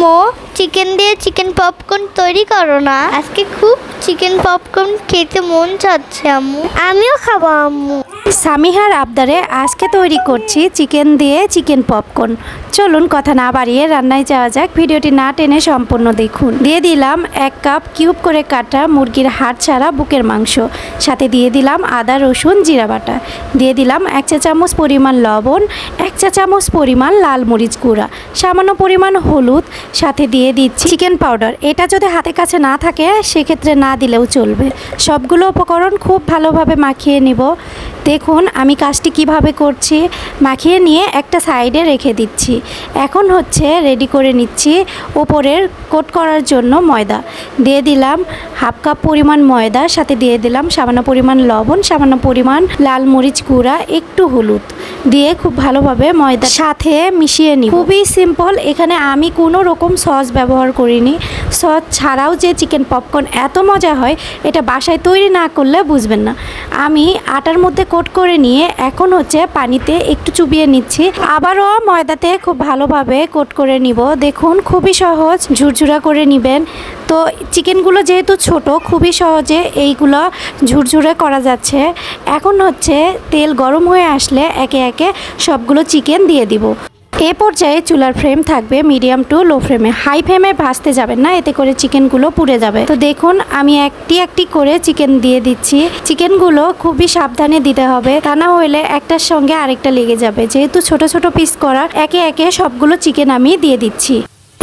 আম্মু চিকেন দিয়ে chicken popcorn তৈরি করো না। আজকে খুব চিকেন পপকর্ন খেতে মন চাচ্ছে আম্মু। আমিও খাব আম্মু। সামিহার আবদারে আজকে তৈরি করছি চিকেন দিয়ে চিকেন পপকর্ন। চলুন কথা না বাড়িয়ে রান্নায় যাওয়া যাক। ভিডিওটি না টেনে সম্পূর্ণ দেখুন। দিয়ে দিলাম এক কাপ কিউব করে কাটা মুরগির হাড় ছাড়া বুকের মাংস। সাথে দিয়ে দিলাম আদা, রসুন, জিরা বাটা। দিয়ে দিলাম এক চা চামচ পরিমাণ লবণ, এক চা চামচ পরিমাণ লাল মরিচ গুঁড়া। সামান্য পরিমাণ হলুদ। সাথে দিয়ে দিচ্ছি চিকেন পাউডার। এটা যদি হাতের কাছে না থাকে, সেক্ষেত্রে না দিলেও চলবে। সবগুলো উপকরণ খুব ভালোভাবে মাখিয়ে নিব। দেখুন আমি কাজটি কীভাবে করছি। মাখিয়ে নিয়ে একটা সাইডে রেখে দিচ্ছি। এখন হচ্ছে রেডি করে নিচ্ছি ওপরের কোট করার জন্য ময়দা। দিয়ে দিলাম হাফ কাপ পরিমাণ ময়দা সাথে দিয়ে দিলাম সামান্য পরিমাণ লবণ, সামান্য পরিমাণ লাল মরিচ গুঁড়া, একটু হলুদ। দিয়ে খুব ভালোভাবে ময়দার সাথে মিশিয়ে নিই খুবই সিম্পল এখানে আমি কোনো রকম সস ব্যবহার করিনি। সস ছাড়াও যে চিকেন পপকর্ন এত মজা হয়, এটা বাসায় তৈরি না করলে বুঝবেন না। আমি আটার মধ্যে কোট করে নিয়ে এখন হচ্ছে পানিতে একটু চুবিয়ে নিচ্ছি। আবারও ময়দাতে খুব ভালোভাবে কোট করে নিব। দেখুন, খুবই সহজ, ঝুরঝুরা করে নেবেন। তো চিকেনগুলো যেহেতু ছোট, খুবই সহজে এইগুলো ঝুরঝুরে করা যাচ্ছে। এখন হচ্ছে তেল গরম হয়ে আসলে একে একে সবগুলো চিকেন দিয়ে দিব। এ পর্যায়ে চুলার ফ্রেম থাকবে মিডিয়াম টু লো ফ্লেমে। হাই ফ্লেমে ভাজতে যাবেন না, এতে করে চিকেনগুলো পুড়ে যাবে। তো দেখুন, আমি একটি একটি করে চিকেন দিয়ে দিচ্ছি। চিকেনগুলো খুবই সাবধানে দিতে হবে, তা না হলে একটার সঙ্গে আরেকটা লেগে যাবে। যেহেতু ছোট ছোট পিস করা একে একে সবগুলো চিকেন আমি দিয়ে দিচ্ছি।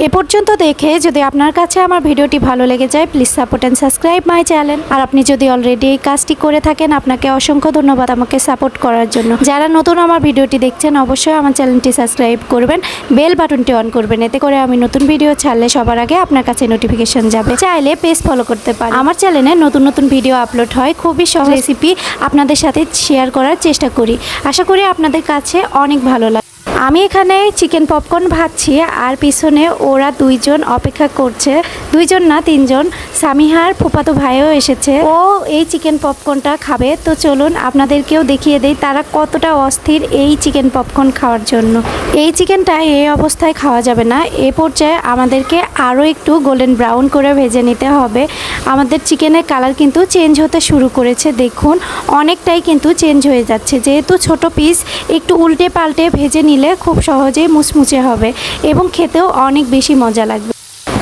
এ পর্যন্ত দেখে যদি আপনার কাছে আমার ভিডিওটি ভালো লেগে যায় please support and subscribe my channel আর আপনি যদি অলরেডি এই কাজটি করে থাকেন, আপনাকে অসংখ্য ধন্যবাদ আমাকে সাপোর্ট করার জন্য। যারা নতুন আমার ভিডিওটি দেখছেন, অবশ্যই আমার চ্যানেলটি সাবস্ক্রাইব করবেন বেল বাটনটি অন করবেন। এতে করে আমি নতুন ভিডিও ছাড়লে সবার আগে আপনার কাছে নোটিফিকেশন যাবে। চাইলে পেজ ফলো করতে পারেন। আমার চ্যানেলে নতুন নতুন ভিডিও আপলোড হয়, খুবই সহজ রেসিপি আপনাদের সাথে শেয়ার করার চেষ্টা করি। আশা করি আপনাদের কাছে অনেক ভালো লাগে আমি এখানে চিকেন পপকর্ন ভাজছি আর পিছনে ওরা দুইজন অপেক্ষা করছে। দুইজন না, তিনজন। সামিহার ফুপাতো ভাইও এসেছে। ও এই চিকেন পপকর্নটা খাবে। তো চলুন আপনাদেরকেও দেখিয়ে দেই তারা কতটা অস্থির এই চিকেন পপকর্ন খাওয়ার জন্য। এই চিকেনটা এই অবস্থায় খাওয়া যাবে না। এ পর্যায়ে আমাদেরকে আরও একটু গোল্ডেন ব্রাউন করে ভেজে নিতে হবে। আমাদের চিকেনের কালার কিন্তু চেঞ্জ হতে শুরু করেছে। দেখুন, অনেকটাই কিন্তু চেঞ্জ হয়ে যাচ্ছে। যেহেতু ছোট পিস, একটু উল্টে পাল্টে ভেজে নিলে খুব সহজেই মুচমুচে হবে এবং খেতেও অনেক বেশি মজা লাগবে।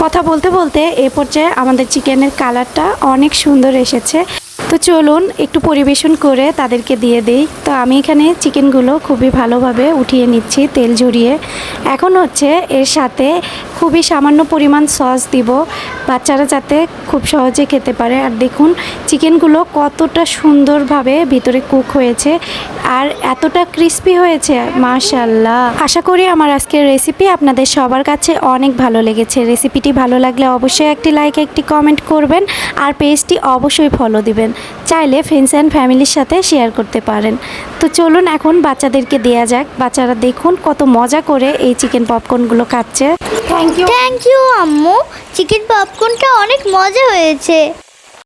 কথা বলতে বলতে এ পর্যায়ে আমাদের চিকেনের কালারটা অনেক সুন্দর এসেছে। তো চলুন একটু পরিবেশন করে তাদেরকে দিয়ে দেই। তো আমি এখানে চিকেনগুলো খুবই ভালোভাবে উঠিয়ে নিচ্ছি, তেল ঝরিয়ে। এখন হচ্ছে এর সাথে খুবই সামান্য পরিমাণ সস দিব। বাচ্চারা যাতে খুব সহজে খেতে পারে। আর দেখুন, চিকেনগুলো কতটা সুন্দরভাবে ভিতরে কুক হয়েছে আর এতটা ক্রিস্পি হয়েছে মাশাল্লাহ আশা করি আমার আজকের রেসিপি আপনাদের সবার কাছে অনেক ভালো লেগেছে। রেসিপিটি ভালো লাগলে অবশ্যই একটি লাইক, একটি কমেন্ট করবেন আর পেজটি অবশ্যই ফলো দিবেন। চাইলে ফ্রেন্ডস অ্যান্ড ফ্যামিলির সাথে শেয়ার করতে পারেন। তো চলুন এখন বাচ্চাদেরকে দেয়া যাক। বাচ্চারা দেখুন কত মজা করে এই চিকেন পপকর্নগুলো খাচ্ছে থ্যাংক ইউ থ্যাংক ইউ আম্মু। চিকেন পপকর্নটা অনেক মজা হয়েছে।